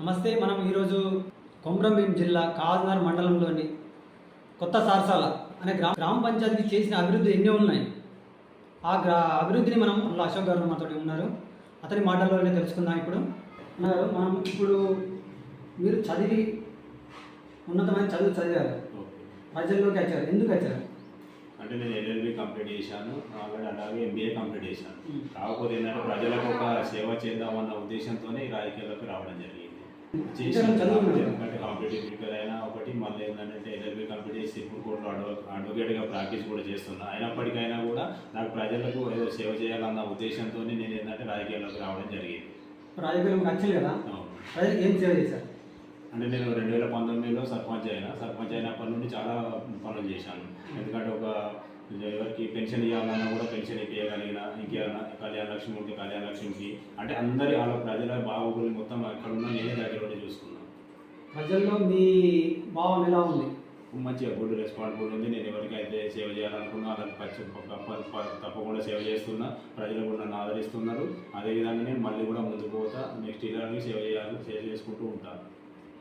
నమస్తే మనం ఈరోజు కొమ్రంభీం జిల్లా కాజ్నగర్ మండలంలోని కొత్త సారసాల అనే గ్రామ గ్రామ పంచాయతీకి చేసిన అభివృద్ధి ఎన్నో ఉన్నాయి? ఆ గ్రా అభివృద్ధిని మనం అశోక్ గారు మాతో ఉన్నారు. అతని మాటల్లోనే తెలుసుకుందాం ఇప్పుడు. మనం ఇప్పుడు మీరు చదివి ఉన్నతమైన చదువు చదివారు. ప్రజల్లోకి వచ్చారు. ఎందుకు వచ్చారు? అంటే నేను ఎల్ఎల్బి కంప్లీట్ చేశాను. ఆల్రెడీ అలాగే ఎంబీఏ కంప్లీట్ చేశాను. కాకపోతే ఏంటంటే ప్రజలకు ఒక సేవ చేద్దామన్న ఉద్దేశంతోనే ఈ రాజకీయాల్లోకి రావడం జరిగింది. ఎందుకంటే కాంపిటేటివ్ ప్రిపేర్ అయినా ఒకటి మళ్ళీ ఏంటంటే ఎల్ఎల్బి కంప్లీట్ చేసి ఇప్పుడు కోర్టులో అడ్వ అడ్వకేట్గా ప్రాక్టీస్ కూడా చేస్తున్నా. అయినప్పటికైనా కూడా నాకు ప్రజలకు ఏదో సేవ చేయాలన్న ఉద్దేశంతో నేను ఏంటంటే రాజకీయాల్లోకి రావడం జరిగింది. రాజకీయాలకు వచ్చారు కదా. ప్రజలకు ఏం సేవ చేశారు? అంటే నేను రెండు వేల పంతొమ్మిదిలో సర్పంచ్ అయినా సర్పంచ్ అయినప్పటి నుండి చాలా పనులు చేశాను. ఎందుకంటే ఒక పెన్షన్ ఇవ్వాలన్నా కూడా పెన్షన్ ఇవ్వగలిగిన ఇంకేమైనా కళ్యాణ లక్ష్మి ఉంటే కళ్యాణ లక్ష్మికి. అంటే అందరి వాళ్ళ ప్రజల బాగోగులు మొత్తం అక్కడ ఉన్న నేనే దగ్గర ఉండి చూసుకున్నాను ప్రజల్లో మీ భావం ఎలా ఉంది? మంచిగా గుడ్ రెస్పాన్సిబుల్ ఉంది. నేను ఎవరికైతే సేవ చేయాలనుకున్నా వాళ్ళకి తప్పకుండా సేవ చేస్తున్నా. ప్రజలు కూడా నన్ను ఆదరిస్తున్నారు. అదేవిధంగా నేను మళ్ళీ కూడా ముందుకు పోతా. నెక్స్ట్ ఇయర్కి సేవ చేయాలి సేవ చేసుకుంటూ ఉంటాను.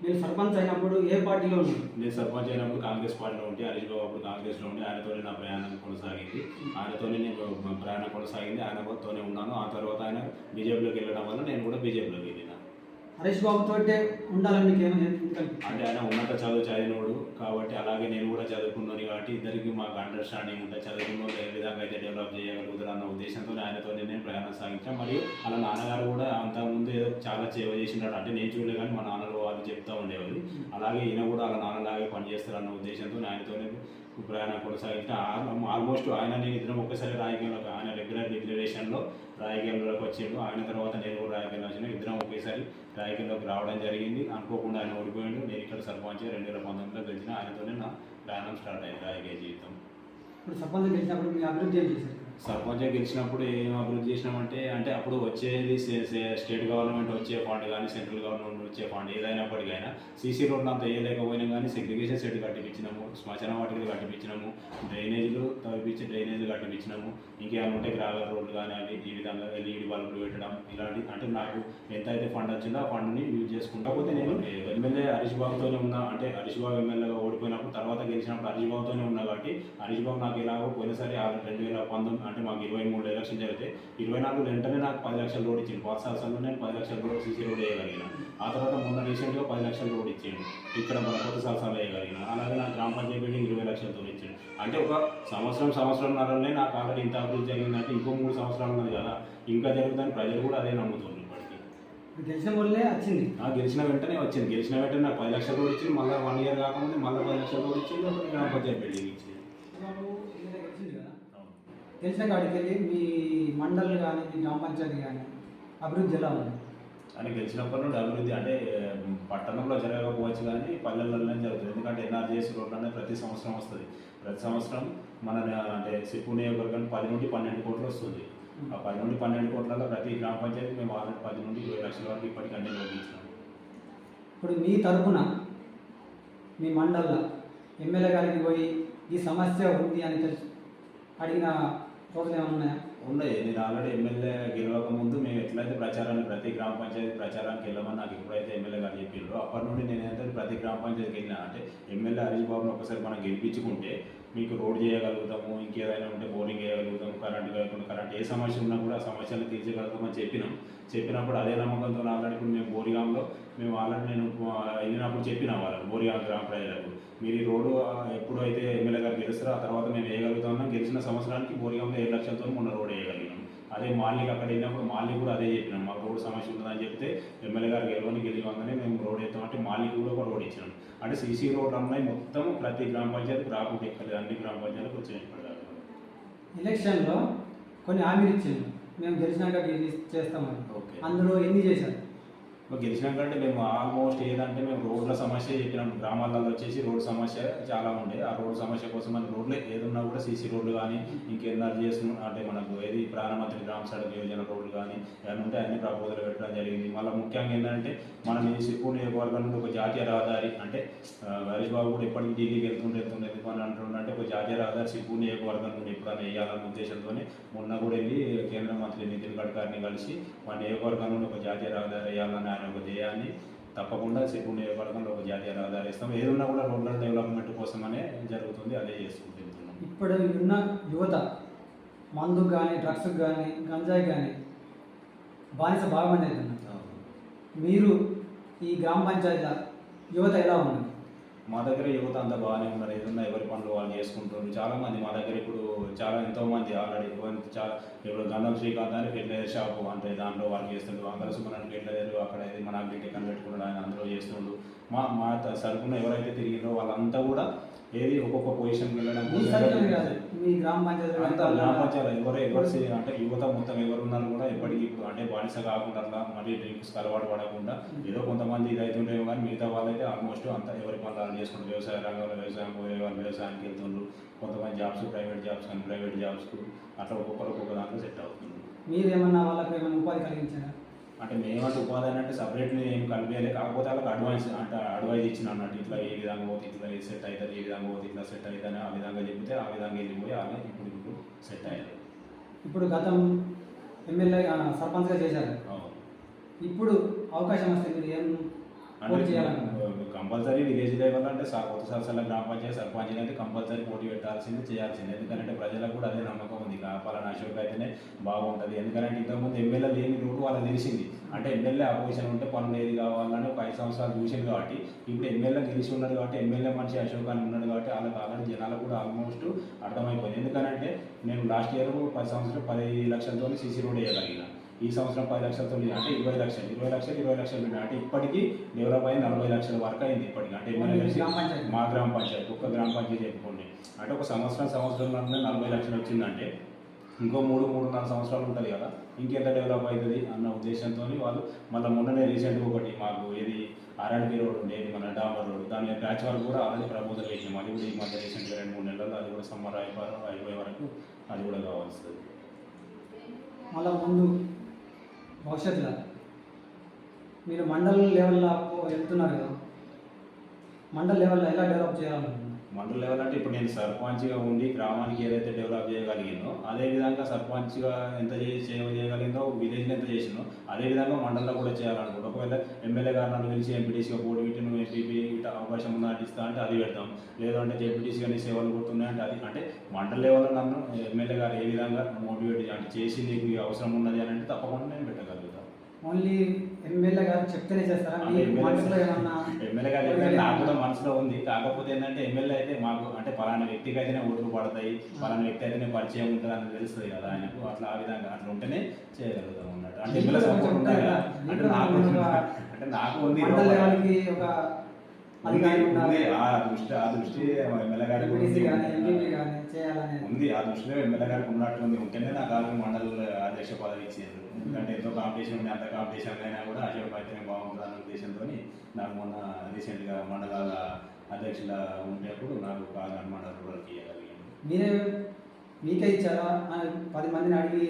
మీరు సర్పంచ్ అయినప్పుడు ఏ పార్టీలో ఉన్నారు? నేను సర్పంచ్ అయినప్పుడు కాంగ్రెస్ పార్టీలో ఉంటే హరీష్ బాబు అప్పుడు కాంగ్రెస్లో ఉండి ఆయనతోనే నా ప్రయాణం కొనసాగింది. ఆయనతోనే నేను ప్రయాణం కొనసాగింది. ఆయనతోనే ఉన్నాను. ఆ తర్వాత ఆయన బీజేపీలోకి వెళ్ళడం వల్ల నేను కూడా బీజేపీలోకి వెళ్ళిన. హరీష్ బాబుతో ఉండాలని మీకు ఏమైనా అంటే ఆయన ఉన్నత చదువు చదివినోడు కాబట్టి అలాగే నేను కూడా చదువుకున్నాను కాబట్టి ఇద్దరికి మాకు అండర్స్టాండింగ్ ఉంటే చదువుకున్న ఏ విధంగా అయితే డెవలప్ చేయగలుగుతారు అన్న ఉద్దేశంతో ఆయనతో నేను ప్రయాణం సాగించాను. మరియు అలా నాన్నగారు కూడా అంతకుముందు ఏదో చాలా సేవ చేసినాడు అంటే నేను చూడలే కానీ మా వాళ్ళు చెప్తా ఉండేవారు అలాగే ఈయన కూడా అలా నాన్నలాగే పనిచేస్తారన్న ఉద్దేశంతో ఆయనతోనే ప్రయాణం కొనసాగించిన ఆల్మోస్ట్ ఆయన నేను ఇద్దరం ఒక్కసారి రాయకీయంలోకి ఆయన రెగ్యులర్ డిక్లరేషన్లో రాయకీయంలోకి వచ్చాడు. ఆయన తర్వాత నేను కూడా రాయకీయంలో వచ్చిన ఇద్దరం ఒకేసారి రాయకీయంలోకి రావడం జరిగింది. అనుకోకుండా ఆయన ఓడిపోయాడు. నేను ఇక్కడ సర్పంచ్ రెండు వేల పంతొమ్మిదిలో గెలిచిన ఆయనతోనే నా ప్రయాణం స్టార్ట్ అయింది రాజకీయ జీవితం. ఇప్పుడు సర్పంచ్ గెలిచినప్పుడు మీ అభివృద్ధి ఏం చేశారు? సర్పంచ్ గెలిచినప్పుడు ఏం అభివృద్ధి చేసినామంటే అంటే అప్పుడు వచ్చేది సే- స్టేట్ గవర్నమెంట్ వచ్చే ఫండ్ కానీ సెంట్రల్ గవర్నమెంట్ వచ్చే ఫండ్ ఏదైనప్పటికైనా సీసీ రోడ్లు అంత వేయలేకపోయినా కానీ సెగ్రిగేషన్ సెట్ కట్టిపించినాము శ్మశాన వాటికలు కట్టిపించినాము డ్రైనేజీలు తవ్విపించి డ్రైనేజీలు కట్టిపించినాము ఇంకేమైనా ఉంటే గ్రావెల్ రోడ్లు కానీ అవి ఈ విధంగా ఎల్ఈడి బల్బులు పెట్టడం ఇలాంటి అంటే నాకు ఎంత అయితే ఫండ్ వచ్చిందో ఆ ఫండ్ని యూజ్ చేసుకుంటా పోతే నేను ఎమ్మెల్యే హరీష్ బాబుతోనే ఉన్నా అంటే హరీష్ బాబు ఎమ్మెల్యేగా ఓడిపోయినప్పుడు తర్వాత గెలిచినప్పుడు హరీష్ బాబుతోనే ఉన్నా కాబట్టి హరీష్ బాబు నాకు ఎలాగో పోయినసారి రెండు వేల పంతొమ్మిది అంటే మాకు ఇరవై మూడు ఎలక్షన్ జరిగితే ఇరవై నాలుగు వెంటనే నాకు పది లక్షల రోడ్ ఇచ్చింది సంవత్సరంలో నేను పది లక్షల రోడ్ సీసీ రోడ్ వేయగలిగిన. ఆ తర్వాత మొన్న రీసెంట్గా పది లక్షల రోడ్ ఇచ్చాడు. ఇక్కడ మన కొత్త సంవత్సరాలు వేయగలిగిన. అలాగే నాకు గ్రామ పంచాయతీ బిల్డింగ్ ఇరవై లక్షలతో ఇచ్చాడు. అంటే ఒక సంవత్సరం సంవత్సరంన్నరనే నాకు ఆల్రెడీ ఇంత అభివృద్ధి జరిగిందంటే ఇంకో మూడు సంవత్సరాలు ఉన్నది కదా. ఇంకా జరుగుతుందని ప్రజలు కూడా అదే నమ్ముతున్నారు ఇప్పుడు గెలిచిన వాళ్ళే వచ్చింది. ఆ గెలిచిన వెంటనే వచ్చింది. గెలిచిన వెంటనే నాకు పది లక్షల రోడ్ ఇచ్చింది మళ్ళీ వన్ ఇయర్ కాకముందే మళ్ళీ పది లక్షల రోడ్ ఇచ్చింది గ్రామ పంచాయతీ బిల్డింగ్ ఇచ్చింది గెలిచిన కాడికి వెళ్ళి మీ మండల్ కానీ మీ గ్రామ పంచాయతీ కానీ అభివృద్ధి ఎలా ఉంది? అని గెలిచినప్పటి నుండి అభివృద్ధి అంటే పట్టణంలో జరగకపోవచ్చు కానీ పల్లెల్లోనే జరుగుతుంది. ఎందుకంటే ఎన్ఆర్జీఎస్ రోడ్లు అనేది ప్రతి సంవత్సరం వస్తుంది. ప్రతి సంవత్సరం మన అంటే సిప్పు నియోజకవర్గానికి పది నుండి పన్నెండు కోట్లు వస్తుంది. ఆ పది నుండి పన్నెండు కోట్లలో ప్రతి గ్రామ పంచాయతీ మేము ఆల్రెడీ పది నుండి ఇరవై లక్షల వరకు ఇప్పటికీ అన్ని ఇప్పుడు మీ తరపున మీ మండల్లో ఎమ్మెల్యే గారికి పోయి ఈ సమస్య ఉంది అని తెలుసు అడిగిన రోజులు ఉన్నాయా? ఉన్నాయి. నేను ఆల్రెడీ ఎమ్మెల్యే గెలవక ముందు మేము ఎట్లయితే ప్రచారాన్ని ప్రతి గ్రామ పంచాయతీ ప్రచారానికి వెళ్ళమని నాకు ఎప్పుడైతే ఎమ్మెల్యే గారు చెప్పిండ్రో అప్పటి నుండి నేను ఏంటంటే ప్రతి గ్రామ పంచాయతీకి వెళ్ళినా అంటే ఎమ్మెల్యే హరీష్ బాబుని ఒకసారి మనం గెలిపించుకుంటే మీకు రోడ్ చేయగలుగుతాము ఇంకేదైనా ఉంటే బోరింగ్ చేయగలుగుతాము కరెంట్ కాకుండా కరెంట్ ఏ సమస్య ఉన్నా కూడా ఆ సమస్యలు తీర్చగలుగుతామని చెప్పినాం. చెప్పినప్పుడు అదే నమ్మకంతో ఆల్రెడీ ఇప్పుడు మేము బోరిగాంలో మేము ఆల్రెడీ నేను వెళ్ళినప్పుడు చెప్పిన వాళ్ళకి బోరిగాం గ్రామ ప్రజలకు. మీరు ఈ రోడ్డు ఎప్పుడైతే ఎమ్మెల్యే గారు గెలుస్తారో ఆ తర్వాత మేము వేయగలుగుతామన్నా గెలిచిన సంవత్సరానికి బోరిగాంలో ఏడు లక్షలతో మొన్న రోడ్ వేయగలిగినాం అదే మాలికి అక్కడ వెళ్ళినప్పుడు మాలి కూడా అదే చెప్పినాం మాకు రోడ్ సమస్య ఉంటుందని చెప్తే ఎమ్మెల్యే గారు గెలవని గెలివంగానే మేము రోడ్ వేస్తామంటే మాలికి కూడా ఒక రోడ్ ఇచ్చినాం అంటే సీసీ రోడ్లు అన్నాయి మొత్తం ప్రతి గ్రామ పంచాయతీకి రాకుండా ఎక్కలేదు అన్ని గ్రామ పంచాయతీలకు వచ్చినాయి ఇప్పటిదాకా. ఎలక్షన్లో కొన్ని హామీలు ఇచ్చింది మేము గెలిచినాక చేస్తామని. ఓకే. అందులో ఎన్ని చేశారు? గెలిచినాకంటే మేము ఆల్మోస్ట్ ఏదంటే మేము రోడ్ల సమస్య చెప్పినాం. గ్రామాలలో వచ్చేసి రోడ్ సమస్య చాలా ఉండే. ఆ రోడ్ సమస్య కోసం మన రోడ్లు ఏదన్నా కూడా సీసీ రోడ్లు కానీ ఇంకెన్ఆర్జీఎస్ అంటే మనకు ఏది ప్రధానమంత్రి గ్రామ సడక్ యోజన రోడ్లు కానీ ఏమైనా ఉంటే అన్ని ప్రపోజల్ పెట్టడం జరిగింది. మళ్ళీ ముఖ్యంగా ఏంటంటే మనం ఈ సిప్పు నియోజకవర్గం నుండి ఒక జాతీయ రహదారి అంటే హరీష్ బాబు కూడా ఎప్పటికీ ఢిల్లీకి వెళ్తుంటే వెళ్తుంటే ఎందుకు అని అంటుండే ఒక జాతీయ రహదారి సిప్పు నియోజకవర్గం నుండి ఎప్పుడైనా వేయాలన్న ఉద్దేశంతోనే మొన్న కూడా వెళ్ళి కేంద్ర మంత్రి నితిన్ గడ్కర్ని కలిసి మన నియోజకవర్గం నుండి ఒక జాతీయ రహదారి వేయాలని ఆయన ఒక ధ్యేయాన్ని తప్పకుండా చెరువు నియోజకవర్గంలో ఒక జాతీయ రహదారి ఇస్తాం ఏదున్నా కూడా రూరల్ డెవలప్మెంట్ కోసమనే జరుగుతుంది అదే చేసుకుంటూ వెళ్తున్నాం ఇప్పుడు ఉన్న యువత మందుకు కానీ డ్రగ్స్కి కానీ గంజాయి కానీ బానిస మంది అవుతున్నారు మీరు ఈ గ్రామ పంచాయతీల యువత ఎలా ఉన్నారు? మా దగ్గర యువత అంతా బాగానే ఉన్నారు. ఏదన్నా ఎవరి పనులు వాళ్ళు చేసుకుంటున్నారు. చాలా మంది మా దగ్గర ఇప్పుడు చాలా ఎంతో మంది ఆల్రెడీ చాలా ఇప్పుడు గంధం శ్రీకాంత్ అని ఫెర్టిలైజర్ షాప్ అంటే దాంట్లో వాళ్ళు చేస్తుండ్రు అంకల సుమన్ ఫెర్టిలైజర్ అక్కడ ఇది మన అగ్రిటెక్ అని పెట్టుకున్నాడు ఆయన అందులో చేస్తుండ్రు మా మా సరుకున్న ఎవరైతే తిరిగిందో వాళ్ళంతా కూడా ఏది ఒక్కొక్క పొజిషన్ వెళ్ళడం మీ గ్రామ పంచాయతీ అంతా గ్రామ పంచాయతీ ఎవరు ఎవరు అంటే యువత మొత్తం ఎవరు ఉన్నారు కూడా ఎప్పటికీ ఇప్పుడు అంటే బానిస కాకుండా అట్లా మళ్ళీ డ్రింక్స్ అలవాటు పడకుండా ఏదో కొంతమంది ఇది అవుతుంటేమో కానీ మిగతా వాళ్ళైతే ఆల్మోస్ట్ అంతా ఎవరి పనులు చేసుకుంటారు. వ్యవసాయ రంగంలో వ్యవసాయం పోయే వాళ్ళు వ్యవసాయానికి వెళ్తుండ్రు. కొంతమంది జాబ్స్ ప్రైవేట్ జాబ్స్ కానీ ప్రైవేట్ జాబ్స్కు అట్లా ఒక్కొక్కరు ఒక్కొక్క దాంట్లో సెట్ అవుతుంది. మీరు ఏమన్నా వాళ్ళకి ఏమైనా ఉపాధి కలిగించారా? అంటే మేమంటే ఉపాధి అంటే సపరేట్లీ ఏం కలిపేయాలి కాకపోతే వాళ్ళకి అడ్వాన్స్ అంటే అడ్వైజ్ ఇచ్చిన అన్నట్టు ఇట్లా ఏ విధంగా పోతే ఇట్లా సెట్ అవుతుంది ఏ విధంగా పోతే ఇట్లా సెట్ అవుతుంది ఆ విధంగా చెప్తే ఆ విధంగా వెళ్ళిపోయి వాళ్ళే ఇప్పుడు ఇప్పుడు సెట్ అయ్యారు. ఇప్పుడు గతం ఎమ్మెల్యే సర్పంచ్గా చేశారు. ఇప్పుడు అవకాశం వస్తే మీరు ఏం అంటే కంపల్సరీ విలేజ్ లెవెల్ అంటే కొత్త సంవత్సరాల గ్రామ పంచాయతీ సర్పంచ్ అయితే కంపల్సరీ పోటీ పెట్టాల్సింది చేయాల్సింది. ఎందుకంటే ప్రజలకు కూడా అదే నమ్మకం ఉంది. కాపాలని అశోక్ అయితేనే బాగుంటుంది. ఎందుకంటే ఇంతకుముందు ఎమ్మెల్యే లేని రూట్ వాళ్ళకి తెలిసింది. అంటే ఎమ్మెల్యే అపోజిషన్ ఉంటే పనులు ఏది కావాలని ఒక ఐదు సంవత్సరాలు చూసింది కాబట్టి ఇప్పుడు ఎమ్మెల్యే గెలిచి ఉన్నాడు కాబట్టి ఎమ్మెల్యే మనిషి అశోక్ అని ఉన్నాడు కాబట్టి వాళ్ళకి ఆల్రెడీ జనాలకు కూడా ఆల్మోస్ట్ అర్థమైపోయింది. ఎందుకంటే నేను లాస్ట్ ఇయర్ పది సంవత్సరాలు పది లక్షలతో సీసీ రోడ్ వేయగలిగిన. ఈ సంవత్సరం పది లక్షలతో అంటే ఇరవై లక్షలు. ఇరవై లక్షలు ఇరవై లక్షలు. అంటే ఇప్పటికీ డెవలప్ అయ్యి నలభై లక్షల వరకు అయింది ఇప్పటికి. అంటే. మా గ్రామ పంచాయతీ. ఒక్క గ్రామ పంచాయతీ చెప్పుకోండి. అంటే ఒక సంవత్సరం సంవత్సరంలోనే నలభై లక్షలు వచ్చిందంటే ఇంకో మూడు మూడున్నర సంవత్సరాలు ఉంటుంది కదా. ఇంకెంత డెవలప్ అవుతుంది అన్న ఉద్దేశంతో వాళ్ళు మళ్ళీ మొన్ననే రీసెంట్గా ఒకటి మాకు ఇది ఆర్ఆర్బీ రోడ్ ఉండేది మన డాంబర్ రోడ్. దాని ప్యాచ్ వర్క్ కూడా ఆల్రెడీ ప్రపోజల్ వేసినాం అది కూడా ఈ మధ్య రీసెంట్గా రెండు మూడు నెలల్లో అది కూడా సమ్మర్ అయిపోయే వరకు అది కూడా కావాల్సింది. మళ్ళీ ముందు భవిష్యత్తులో. మీరు మండల్ లెవెల్లో వెళ్తున్నారు కదా. మండల్ లెవెల్లో ఎలా డెవలప్ చేయాలనుకుంటున్నారు? మండల లెవెల్ అంటే ఇప్పుడు నేను సర్పంచ్గా ఉండి గ్రామానికి ఏదైతే డెవలప్ చేయగలిగిందో అదే విధంగా సర్పంచ్గా ఎంత చేసి చేయగలిగిందో విలేజ్లో ఎంత చేసిందో అదే విధంగా మండలంలో కూడా చేయాలనుకుంటా ఒకవేళ ఎమ్మెల్యే గారు నన్ను పిలిచి ఎంపీటీసీగా పోటీ పెట్టి నువ్వు ఎంపీపీ ఇట్లా అవకాశం ఉందా అంటే ఇస్తా అంటే అది పెడతాం. లేదంటే జెడ్పీటీసీగా నీ సేవలు కొడుతున్నాయి అంటే అది అంటే మండల లెవెల్లో నన్ను ఎమ్మెల్యే గారు ఏ విధంగా మోటివేట్ అంటే చేసి నీకు అవసరం ఉన్నది అని అంటే తప్పకుండా నేను పెట్టగలుగుతాను ఓన్లీ ఎమ్మెల్యే గారు చెప్తేనే చేస్తారా? మనసులో ఏమన్నా ఎమ్మెల్యే గారు నాకు కూడా మనసులో ఉంది. కాకపోతే ఏంటంటే ఎమ్మెల్యే అయితే మాకు అంటే పలానా వ్యక్తికి అయితేనే ఓట్లు పడతాయి. పలానా వ్యక్తి అయితేనే పరిచయం ఉంటుంది అని తెలుస్తుంది కదా ఆయనకు. అట్లా ఆ విధంగా అట్లా ఉంటేనే చేయగలుగుతాం అన్నట్టు. అంటే ఎమ్మెల్యే సపోర్ట్ అంటే నాకు అంటే నాకు ఉంది. ఒక అధికారి ఉంది. ఆ దృష్టి ఆ దృష్టి ఎమ్మెల్యే గారికి ఉంది. ఉంది ఆ దృష్టిలో ఎమ్మెల్యే గారికి ఉన్నట్టుంది ఉంటేనే నాకు ఆల్రెడీ మండల అధ్యక్ష పదవి ఇచ్చారు. ఎందుకంటే ఎంతో కాంపిటీషన్ ఉంది. అంత కాంపిటీషన్ అయినా కూడా అశోక్ అయితేనే బాగుంటుంది అన్న ఉద్దేశంతో నాకు మొన్న రీసెంట్గా మండలాల అధ్యక్షుల ఉండేప్పుడు నాకు బాగా మండల రూరల్కి ఇవ్వగలిగాను మీరే మీకే ఇచ్చారా? అని పది మందిని అడిగి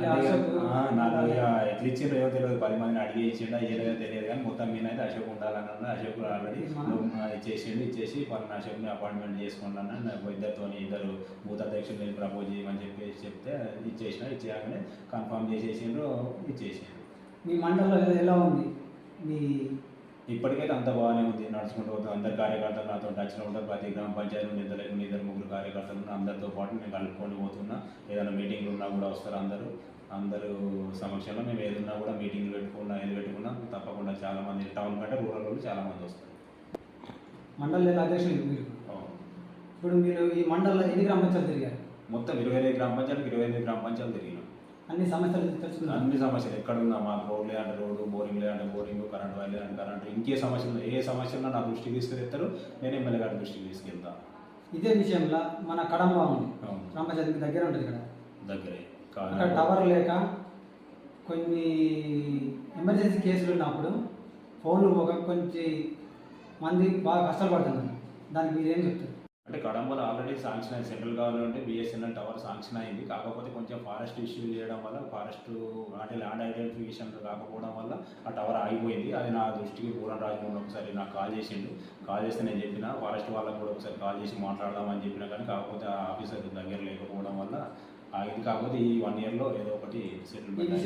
నాకు ఇక ఎట్లా ఇచ్చిండ్రో ఏమో తెలియదు. పది మందిని అడిగి ఇచ్చిండా ఇయ్యలేదో తెలియదు కానీ మొత్తం మీద అయితే అశోక్ ఉండాలని అన్నా అశోక్ ఆల్రెడీ ఇచ్చేసిండు ఇచ్చేసి పలానా అశోక్ని అపాయింట్మెంట్ చేసుకుంటాను నాకు ఇద్దరితో ఇద్దరు బూత్ అధ్యక్షులు ప్రపోజ్ చేయమని చెప్పేసి చెప్తే ఇచ్చేసిన ఇచ్చేయగానే కన్ఫర్మ్ చేసేసిండ్రు ఇచ్చేసిండ్రు మీ మండలంలో ఎలా ఉంది? మీ ఇప్పటికైతే అంత బాగానే ఉంది. నడుచుకుంటూ పోతాం. అందరు కార్యకర్తలు నాతో టచ్లో ఉంటారు. ప్రతి గ్రామ పంచాయతీ నుండి ఇద్దరు ఇద్దరు ముగ్గురు కార్యకర్తలు. అందరితో పాటు నేను కలుపుకొని పోతున్నా. ఏదైనా మీటింగ్లు ఉన్నా కూడా వస్తారు అందరూ. అందరూ సమక్షంలో మేము ఏదున్నా కూడా మీటింగ్లు పెట్టుకున్నా ఏది పెట్టుకున్నా తప్పకుండా చాలా మంది టౌన్ కంటే రూరల్ వాళ్ళు చాలా మంది వస్తారు. మండల అధ్యక్షులు మీరు. ఇప్పుడు మీరు ఈ మండలంలో ఎన్ని గ్రామ పంచాయతీలు తిరిగారు? మొత్తం ఇరవై ఐదు గ్రామ పంచాయతీకి ఇరవై ఐదు గ్రామ పంచాయతీలు తిరిగినాం. అన్ని సమస్యలు తెలుసుకున్నారు అన్ని సమస్యలు ఎక్కడున్నా మాకు రోడ్ లేదంటే రోడ్డు బోరింగ్ లేదంటే బోరింగ్ కరెంట్ వైర్ లేదంటే కరెంట్. ఇంకే సమస్యలు ఏ సమస్యలు నా దృష్టికి తీసుకెళ్తారు. నేను ఎమ్మెల్యే గారి దృష్టికి తీసుకెళ్తా. ఇదే విషయంలో మన కడంబ ఉంది. పంచాయతీకి దగ్గర ఉంటుంది ఇక్కడ దగ్గరే. అక్కడ టవర్ లేక కొన్ని ఎమర్జెన్సీ కేసులు ఉన్నప్పుడు ఫోన్లు పోక కొంచెం మంది బాగా కష్టాలు పడుతున్నారు. దానికి మీరేం చెప్తారు? అంటే కడంబలో ఆల్రెడీ శాంక్షన్ అయింది central government BSNL tower sanction అయింది. కాకపోతే కొంచెం ఫారెస్ట్ ఇష్యూ చేయడం వల్ల ఫారెస్ట్ అంటే ల్యాండ్ ఐడెంటిఫికేషన్ కాకపోవడం వల్ల ఆ టవర్ ఆగిపోయింది. అది నా దృష్టికి పూరన్ రాజమౌళి ఒకసారి నాకు కాల్ చేసిండు. కాల్ చేస్తే నేను చెప్పిన ఫారెస్ట్ వాళ్ళకు కూడా ఒకసారి కాల్ చేసి మాట్లాడదామని చెప్పిన కానీ కాకపోతే ఆ ఆఫీసర్ దగ్గర లేకపోవడం వల్ల ఆగింది. కాకపోతే ఈ వన్ ఇయర్లో ఏదో ఒకటి సెటిల్మెంట్